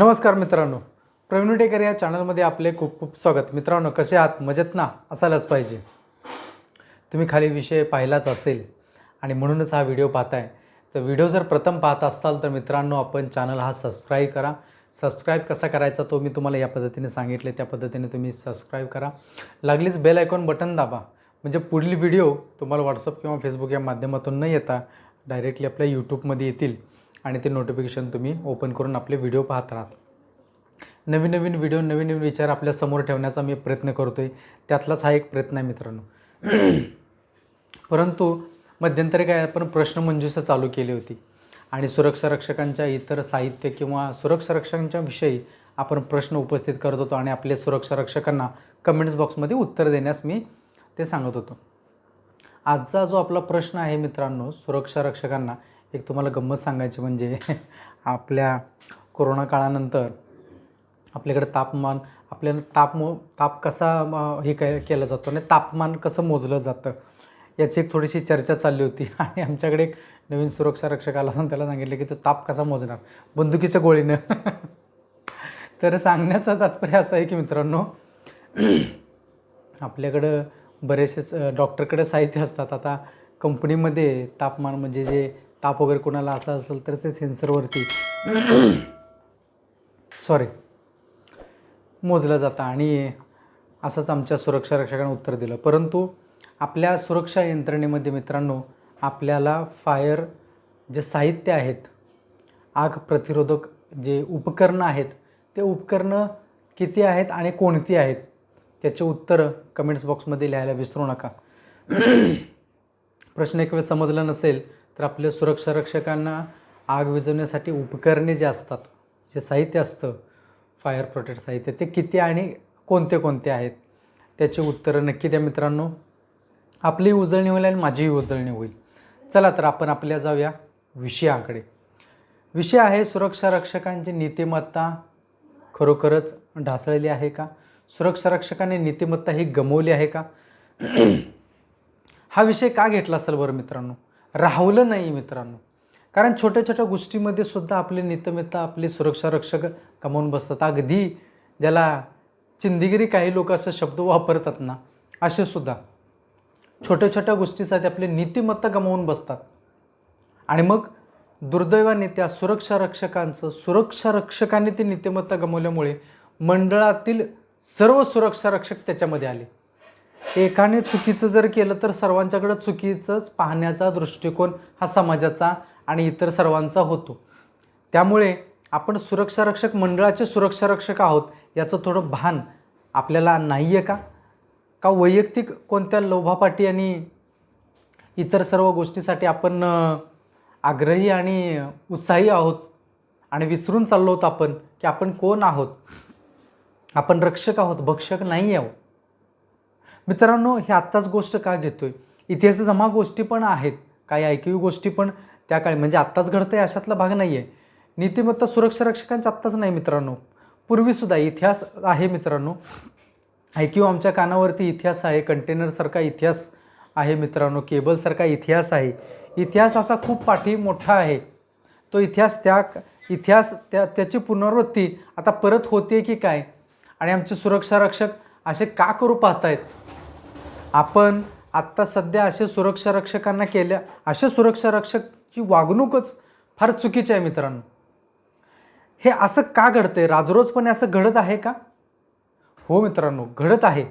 नमस्कार मित्रांनो. प्रवीण टेकर या चॅनलमध्ये आपले खूप खूप स्वागत. मित्रांनो कसे आहात? मजेत ना? असायलाच पाहिजे. तुम्ही खाली विषय पाहिलाच असेल आणि म्हणूनच हा व्हिडिओ पाहताय. तर व्हिडिओ जर प्रथम पाहत असाल तर मित्रांनो आपण चॅनल हा सबस्क्राईब करा. सबस्क्राईब कसा करायचा तो मी तुम्हाला या पद्धतीने सांगितले. त्या पद्धतीने तुम्ही सबस्क्राईब करा. लागलीच बेल आयकॉन बटन दाबा. म्हणजे पुढील व्हिडिओ तुम्हाला व्हॉट्सअप किंवा फेसबुक या माध्यमातून न येता डायरेक्टली आपल्या यूट्यूबमध्ये येतील. आणि ते नोटिफिकेशन तुम्ही ओपन करून आपले व्हिडिओ पाहत राहात नवीन नवीन व्हिडिओ नवीन नवीन विचार आपल्यासमोर ठेवण्याचा मी प्रयत्न करतो आहे त्यातलाच हा एक प्रयत्न आहे मित्रांनो. परंतु मध्यंतरी काय आपण प्रश्नमंजुषा चालू केली होती. आणि सुरक्षा रक्षकांच्या इतर साहित्य किंवा सुरक्षा रक्षकांच्या विषयी आपण प्रश्न उपस्थित करत होतो आणि आपल्या सुरक्षा रक्षकांना कमेंट्स बॉक्समध्ये उत्तर देण्यास मी ते सांगत होतो. आजचा जो आपला प्रश्न आहे मित्रांनो सुरक्षा रक्षकांना एक तुम्हाला गंमत सांगायची म्हणजे आपल्या कोरोना काळानंतर आपल्याकडे तापमान आपल्याला ताप मो ताप कसा हे काय केला जातो आणि तापमान कसं मोजलं जातं याची एक थोडीशी चर्चा चालली होती. आणि आमच्याकडे एक नवीन सुरक्षा रक्षक आला असून त्याला सांगितलं की तो ताप कसा मोजणार? बंदुकीच्या गोळीनं. तर सांगण्याचा तात्पर्य असं आहे की मित्रांनो आपल्याकडं बरेचसेच डॉक्टरकडे साहित्य असतात. आता कंपनीमध्ये तापमान म्हणजे जे ताप वगैरे कोणाला असा असेल तर ते सेन्सरवरती सॉरी मोजलं जातं. आणि असंच आमच्या सुरक्षा रक्षकांना उत्तर दिलं. परंतु आपल्या सुरक्षा यंत्रणेमध्ये मित्रांनो आपल्याला फायर जे साहित्य आहेत आग प्रतिरोधक जे उपकरणं आहेत ते उपकरणं किती आहेत आणि कोणती आहेत त्याचे उत्तरं कमेंट्स बॉक्समध्ये लिहायला विसरू नका. प्रश्न एक वेळ समजला नसेल तर आपल्या सुरक्षा रक्षकांना आग विझवण्यासाठी उपकरणे जे असतात जे साहित्य असतं फायर प्रोटेक्ट साहित्य ते किती आणि कोणते कोणते आहेत? त्याची उत्तरं नक्की द्या मित्रांनो. आपली उजळणी होईल आणि माझीही उजळणी होईल. चला तर आपण आपल्या जाऊया विषयाकडे. विषय आहे सुरक्षा रक्षकांची नीतिमत्ता खरोखरच ढासळली आहे का? सुरक्षा रक्षकांनी नीतिमत्ता ही गमवली आहे का? हा विषय का घेतला असेल बरं मित्रांनो? राहवलं नाही मित्रांनो. कारण छोट्या छोट्या गोष्टीमध्ये सुद्धा आपले नीतिमत्ता आपले सुरक्षा रक्षक गमावून बसतात. अगदी ज्याला चिंदगिरी काही लोक असं शब्द वापरतात ना असे सुद्धा. छोट्या छोट्या गोष्टीसाठी आपली नीतिमत्ता गमावून बसतात. आणि मग दुर्दैवाने त्या सुरक्षा रक्षकांचं सुरक्षा रक्षकांनी ती नीतिमत्ता गमावल्यामुळे मंडळातील सर्व सुरक्षा रक्षक त्याच्यामध्ये आले. एकाने चुकीचं जर केलं तर सर्वांच्याकडं चुकीचंच पाहण्याचा दृष्टिकोन हा समाजाचा आणि इतर सर्वांचा होतो. त्यामुळे आपण सुरक्षारक्षक मंडळाचे सुरक्षारक्षक आहोत याचं थोडं भान आपल्याला नाही आहे का? का वैयक्तिक कोणत्या लोभापाटी आणि इतर सर्व गोष्टीसाठी आपण आग्रही आणि उत्साही आहोत आणि विसरून चाललो आहोत आपण की आपण कोण आहोत? आपण रक्षक आहोत भक्षक नाही आहोत मित्रांनो हे आत्ताच गोष्ट का घेतोय? इतिहास जमा गोष्टी पण आहेत काही ऐकीव गोष्टी पण त्या काळी म्हणजे आत्ताच घडतं आहे अशातला भाग नाही आहे नीतिमत्ता सुरक्षा रक्षकांचा आत्ताच नाही मित्रांनो. पूर्वीसुद्धा इतिहास आहे मित्रांनो. ऐकिव आमच्या कानावरती इतिहास आहे कंटेनरसारखा इतिहास आहे मित्रांनो. केबलसारखा इतिहास आहे. इतिहास असा खूप पाठी मोठा आहे. तो इतिहास त्या इतिहास त्या त्याची पुनरावृत्ती आता परत होते की काय? आणि आमचे सुरक्षा रक्षक असे का करू पाहतायत? आपण आत्ता सध्या असे सुरक्षा रक्षकांना केल्या असे सुरक्षा रक्षकची वागणूकच फार चुकीची आहे मित्रांनो. हे असं का घडतंय? राजरोजपणे असं घडत आहे का? हो मित्रांनो घडत आहे.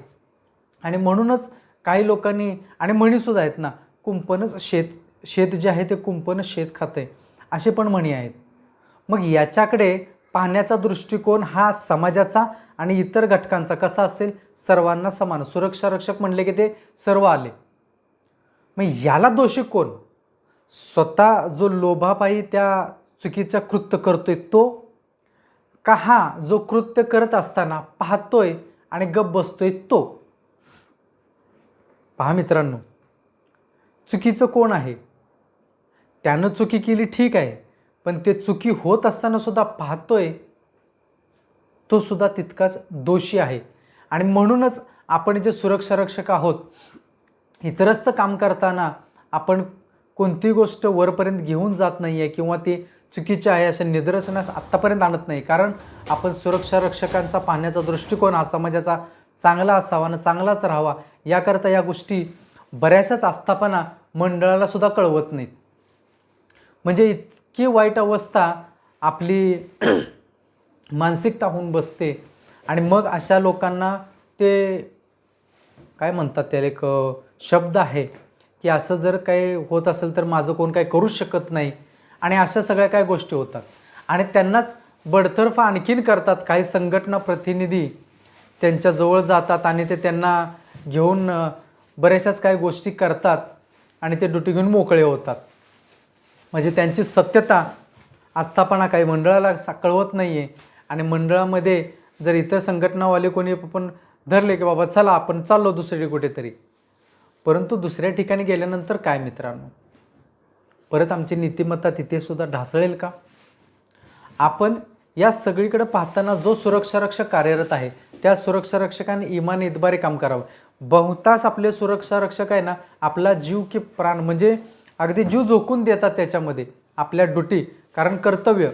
आणि म्हणूनच काही लोकांनी आणि म्हणीसुद्धा आहेत ना कुंपणच शेत शेत जे आहे ते कुंपणच शेत खाते असे पण म्हणी आहेत. मग याच्याकडे पाहण्याचा दृष्टिकोन हा समाजाचा आणि इतर घटकांचा कसा असेल? सर्वांना समान. सुरक्षा रक्षक म्हणले की ते सर्व आले. मग याला दोषी कोण? स्वतः जो लोभापायी त्या चुकीच्या कृत्य करतोय तो? का हा जो कृत्य करत असताना पाहतोय आणि गप बसतोय तो? पहा मित्रांनो चुकीचं कोण आहे? त्यानं चुकी केली ठीक आहे पण ते चुकी होत असताना सुद्धा पाहतोय तो सुद्धा तितकाच दोषी आहे. आणि म्हणूनच आपण जे सुरक्षारक्षक आहोत इतरस्त काम करताना आपण कोणती गोष्ट वरपर्यंत घेऊन जात नाही आहे किंवा ती चुकीचे आहे अशा निदर्शनास आत्तापर्यंत आणत नाही. कारण आपण सुरक्षारक्षकांचा पाहण्याचा दृष्टिकोन हा समाजाचा चांगला असावा आणि चांगलाच राहावा याकरता या गोष्टी बऱ्याचशाच आस्थापना मंडळाला सुद्धा कळवत नाहीत. म्हणजे इतकी वाईट अवस्था आपली मानसिकता होऊन बसते. आणि मग अशा लोकांना ते काय म्हणतात त्याला एक शब्द आहे की असं जर काही होत असेल तर माझं कोण काही करूच शकत नाही. आणि अशा सगळ्या काय गोष्टी होतात. आणि त्यांनाच बडतर्फ आणखीन करतात काही संघटना प्रतिनिधी. त्यांच्याजवळ जातात आणि ते त्यांना घेऊन बऱ्याचशाच काही गोष्टी करतात आणि ते ड्युटी घेऊन मोकळे होतात. म्हणजे त्यांची सत्यता आस्थापना काही मंडळाला सा- कळवत नाही आहे आणि मंडळामध्ये जर इतर संघटनावाले कोणी पण धरले की बाबा चला आपण चाललो दुसरीकडे कुठेतरी. परंतु दुसऱ्या ठिकाणी गेल्यानंतर काय मित्रांनो? परत आमची नीतिमत्ता तिथेसुद्धा ढासळेल का? आपण या सगळीकडे पाहताना जो सुरक्षा रक्षक कार्यरत आहे त्या सुरक्षारक्षकाने इमान इतबारे काम करावं. बहुतांश आपले सुरक्षा रक्षक आहे ना आपला जीव की प्राण म्हणजे अगदी जीव झोकून देतात त्याच्यामध्ये आपल्या ड्युटी कारण कर्तव्य.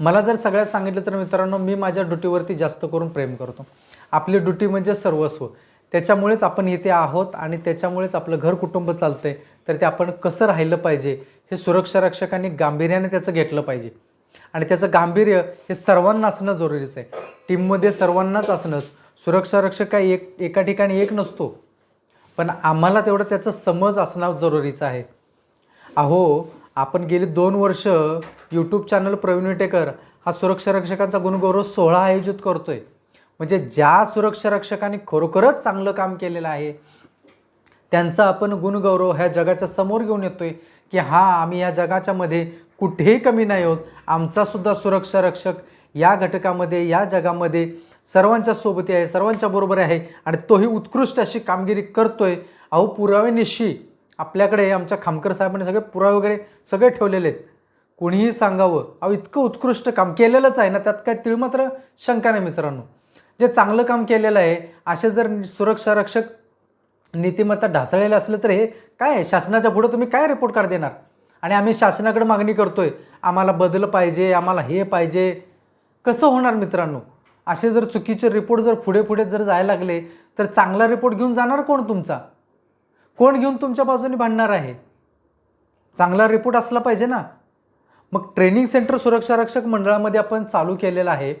मला जर सगळ्यात सांगितलं तर मित्रांनो मी माझ्या ड्युटीवरती जास्त करून प्रेम करतो. आपली ड्युटी म्हणजे सर्वस्व. त्याच्यामुळेच आपण येथे आहोत आणि त्याच्यामुळेच आपलं घर कुटुंब चालतंय. तर ते आपण कसं राहिलं पाहिजे हे सुरक्षा रक्षकांनी गांभीर्याने त्याचं घेतलं पाहिजे. आणि त्याचं गांभीर्य हे सर्वांना असणं जरुरीचं आहे. टीममध्ये सर्वांनाच असणंच. सुरक्षा रक्षक काय एक एका ठिकाणी एक नसतो. पण आम्हाला तेवढं त्याचं समज असणं जरुरीचं आहे. अहो आपण गेली दोन वर्ष यूट्यूब चॅनल प्रवीण विटेकर हा सुरक्षा रक्षकांचा गुणगौरव सोहळा आयोजित करतोय. म्हणजे ज्या सुरक्षा रक्षकांनी खरोखरच चांगलं काम केलेलं आहे त्यांचा आपण गुणगौरव ह्या जगाच्या समोर घेऊन येतोय की हा आम्ही या जगाच्या मध्ये कुठेही कमी नाही होत आमचा सुद्धा सुरक्षा रक्षक या घटकामध्ये या जगामध्ये सर्वांच्या सोबती आहे सर्वांच्या बरोबर आहे आणि तोही उत्कृष्ट अशी कामगिरी करतोय. अहो पुराव्यानिशी आपल्याकडे आमच्या खामकर साहेबांनी सगळे पुरावे वगैरे सगळे ठेवलेले आहेत. कोणीही सांगावं. अहो इतकं उत्कृष्ट काम केलेलंच आहे ना त्यात काय तिळमात्र शंका नाही मित्रांनो. जे चांगलं काम केलेलं आहे असे जर सुरक्षा रक्षक नीतिमत्ता ढासळलेलं असलं तर हे काय आहे? शासनाच्या पुढं तुम्ही काय रिपोर्ट कार्ड देणार? आणि आम्ही शासनाकडे मागणी करतोय आम्हाला बदल पाहिजे आम्हाला हे पाहिजे. कसं होणार मित्रांनो? असे जर चुकीचे रिपोर्ट जर पुढे पुढे जर जायला लागले तर चांगला रिपोर्ट घेऊन जाणार कोण तुमचा? कोण घेऊन तुमच्या बाजूने भांडणार आहे? चांगला रिपोर्ट असला पाहिजे ना. मग ट्रेनिंग सेंटर सुरक्षा रक्षक मंडळामध्ये आपण चालू केलेलं आहे.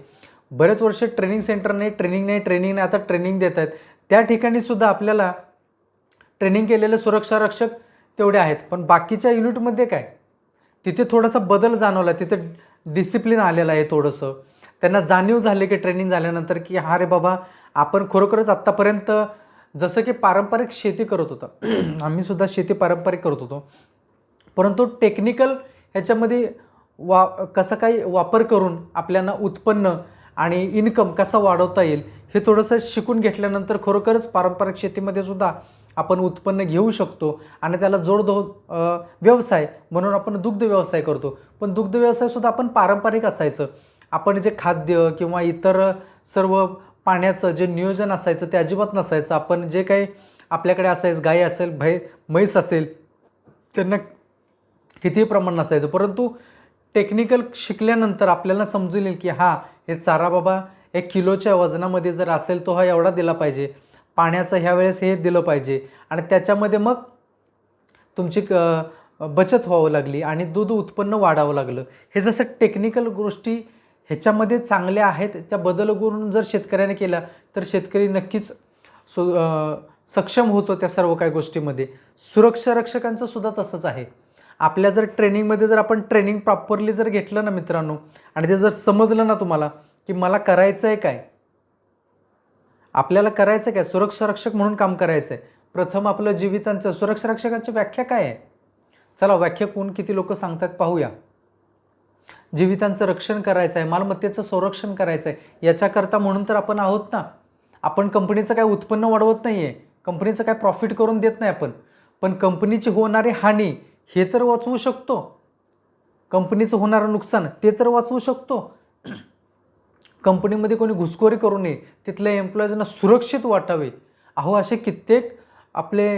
बरेच वर्ष ट्रेनिंग सेंटर नाही ट्रेनिंग नाही ट्रेनिंग नाही आता ट्रेनिंग देत आहेत. त्या ठिकाणी सुद्धा आपल्याला ट्रेनिंग केलेले सुरक्षा रक्षक तेवढे आहेत. पण बाकीच्या युनिटमध्ये काय? तिथे थोडासा बदल जाणवला. तिथे डिसिप्लिन आलेलं आहे थोडंसं. त्यांना जाणीव झाले की ट्रेनिंग झाल्यानंतर की हा रे बाबा आपण खरोखरच आत्तापर्यंत जसं की पारंपरिक शेती करत होतं. आम्ही सुद्धा शेती पारंपरिक करत होतो. परंतु टेक्निकल ह्याच्यामध्ये वा कसं काही वापर करून आपल्याला उत्पन्न आणि इन्कम कसा वाढवता येईल हे थोडंसं शिकून घेतल्यानंतर खरोखरच पारंपरिक शेतीमध्ये सुद्धा आपण उत्पन्न घेऊ शकतो आणि त्याला जोडधो व्यवसाय म्हणून आपण दुग्ध व्यवसाय करतो. पण दुग्ध व्यवसायसुद्धा आपण पारंपरिक असायचं. आपण जे खाद्य किंवा इतर सर्व पाण्याचं जे नियोजन असायचं ते अजिबात नसायचं. आपण जे काही आपल्याकडे असायचं गाय असेल भै म्हैस असेल त्यांना किती प्रमाण नसायचं. परंतु टेक्निकल शिकल्यानंतर आपल्याला समजून येईल की हा हे चारा बाबा एक किलोच्या वजनामध्ये जर असेल तो हा एवढा दिला पाहिजे. पाण्याचं ह्या वेळेस हे दिलं पाहिजे. आणि त्याच्यामध्ये मग तुमची क- बचत व्हावं लागली आणि दूध उत्पन्न वाढावं लागलं. हे जसं टेक्निकल गोष्टी ह्याच्यामध्ये चांगल्या आहेत त्या बदल करून जर शेतकऱ्याने केला तर शेतकरी नक्कीच सु सक्षम होतो त्या सर्व काही गोष्टीमध्ये. सुरक्षा रक्षकांचं सुद्धा तसंच आहे. आपल्या जर ट्रेनिंगमध्ये जर आपण ट्रेनिंग प्रॉपरली जर घेतलं ना मित्रांनो आणि ते जर समजलं ना तुम्हाला की मला करायचं आहे काय? आपल्याला करायचं काय? सुरक्षा रक्षक म्हणून काम करायचं आहे प्रथम आपलं जीवितांचं सुरक्षा रक्षकांची व्याख्या काय आहे? चला व्याख्या कोण किती लोक सांगतात पाहूया. जीवितांचं रक्षण करायचं आहे मालमत्तेचं संरक्षण करायचं आहे याच्याकरता म्हणून तर आपण आहोत ना. आपण कंपनीचं काय उत्पन्न वाढवत नाही आहे कंपनीचं काय प्रॉफिट करून देत नाही आपण. पण कंपनीची होणारी हानी हे तर वाचवू शकतो. कंपनीचं होणारं नुकसान ते तर वाचवू शकतो. कंपनीमध्ये कोणी घुसखोरी करू नये तिथल्या एम्प्लॉईजना सुरक्षित वाटावे. अहो असे कित्येक आपले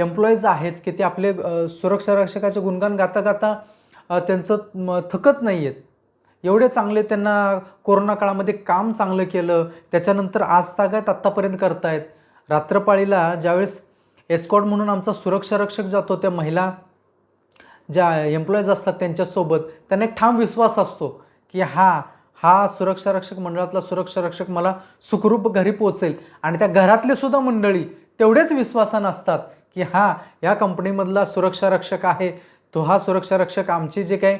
एम्प्लॉईज आहेत की ते आपले सुरक्षा रक्षकाचे गुणगान गाता गाता त्यांचं म, थकत नाही आहेत एवढे चांगले त्यांना कोरोना काळामध्ये काम चांगलं केलं. त्याच्यानंतर आज तागायत आत्तापर्यंत करतायत. रात्रपाळीला ज्यावेळेस एस्कॉट म्हणून आमचा सुरक्षा रक्षक जातो त्या महिला ज्या एम्प्लॉईज असतात त्यांच्यासोबत त्यांना एक ठाम विश्वास असतो की हा हा सुरक्षा रक्षक मंडळातला सुरक्षा रक्षक मला सुखरूप घरी पोचेल आणि त्या घरातले सुद्धा मंडळी तेवढेच विश्वासानं असतात की हा या कंपनीमधला सुरक्षा रक्षक आहे. तो हा सुरक्षा रक्षक आमचे जे काही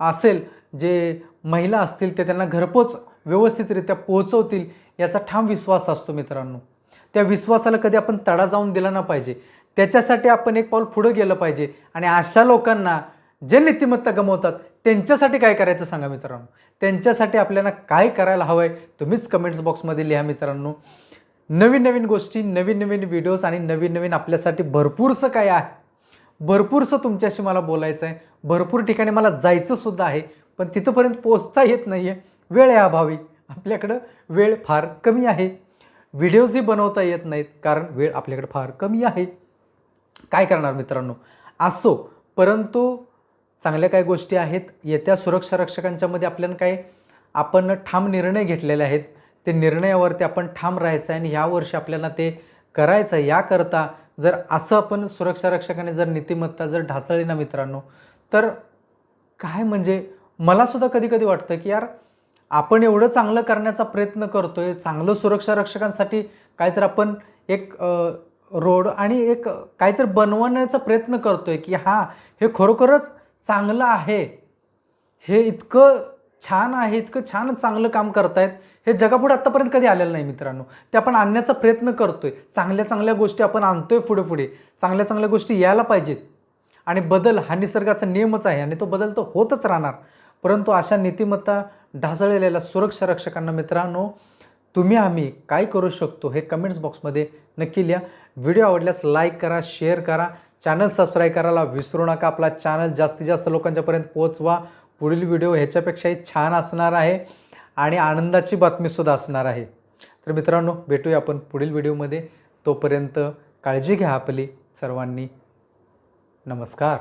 असेल जे महिला असतील ते त्यांना घरपोच व्यवस्थितरित्या पोहोचवतील याचा ठाम विश्वास असतो मित्रांनो. त्या विश्वासाला कधी आपण तडा जाऊन दिला ना पाहिजे. त्याच्यासाठी आपण एक पाऊल पुढं गेलं पाहिजे. आणि अशा लोकांना जे नीतिमत्ता गमवतात त्यांच्यासाठी काय करायचं सांगा मित्रांनो. त्यांच्यासाठी आपल्याला काय करायला हवं आहे तुम्हीच कमेंट्स बॉक्समध्ये लिहा मित्रांनो. नवीन नवीन गोष्टी नवीन नवीन व्हिडिओज आणि नवीन नवीन आपल्यासाठी भरपूरसं काय आहे. भरपूरसं तुमच्याशी मला बोलायचं आहे. भरपूर ठिकाणी मला जायचं सुद्धा आहे पण तिथंपर्यंत पोचता येत नाही आहे वेळ आहे अभावी. आपल्याकडं वेळ फार कमी आहे. व्हिडिओजही बनवता येत नाहीत कारण वेळ आपल्याकडे फार कमी आहे. काय करणार मित्रांनो? असो परंतु चांगल्या काही गोष्टी आहेत. येत्या सुरक्षा रक्षकांच्यामध्ये आपल्याला काही आपण ठाम निर्णय घेतलेले आहेत. ते निर्णयावरती आपण ठाम राहायचं आहे आणि ह्या वर्षी आपल्याला ते करायचं आहे. याकरता जर असं आपण सुरक्षा रक्षकाने जर नीतिमत्ता जर ढासळली ना मित्रांनो तर काय म्हणजे मलासुद्धा कधी कधी वाटतं की यार आपण एवढं चांगलं करण्याचा प्रयत्न करतोय चांगलं सुरक्षा रक्षकांसाठी काहीतरी आपण एक रोड आणि एक काहीतरी बनवण्याचा प्रयत्न करतोय की हां हे खरोखरच चांगलं आहे. हे इतकं छान आहे इतकं छान चांगलं काम करतायत हे जगापुढे आत्तापर्यंत कधी आलेलं नाही मित्रांनो. ते आपण आणण्याचा प्रयत्न करतोय. चांगल्या चांगल्या गोष्टी आपण आणतोय पुढे पुढे. चांगल्या चांगल्या गोष्टी यायला पाहिजेत. आणि बदल हा निसर्गाचा नियमच आहे आणि तो बदल तो होतच राहणार. परंतु अशा नीतिमत्ता ढासळलेल्या सुरक्षा रक्षकांना मित्रांनो तुम्ही आम्ही काय करू शकतो हे कमेंट्स बॉक्समध्ये नक्की लिहा. व्हिडिओ आवडल्यास लाईक करा शेअर करा. चॅनल सबस्क्राईब करायला विसरू नका. आपला चॅनल जास्तीत जास्त लोकांच्यापर्यंत पोहोचवा. पुढील व्हिडिओ ह्याच्यापेक्षाही छान असणार आहे आणि आनंदाची बातमीसुद्धा असणार आहे. तर मित्रांनो भेटूया आपण पुढील व्हिडिओमध्ये. तोपर्यंत काळजी घ्या आपली सर्वांनी. नमस्कार.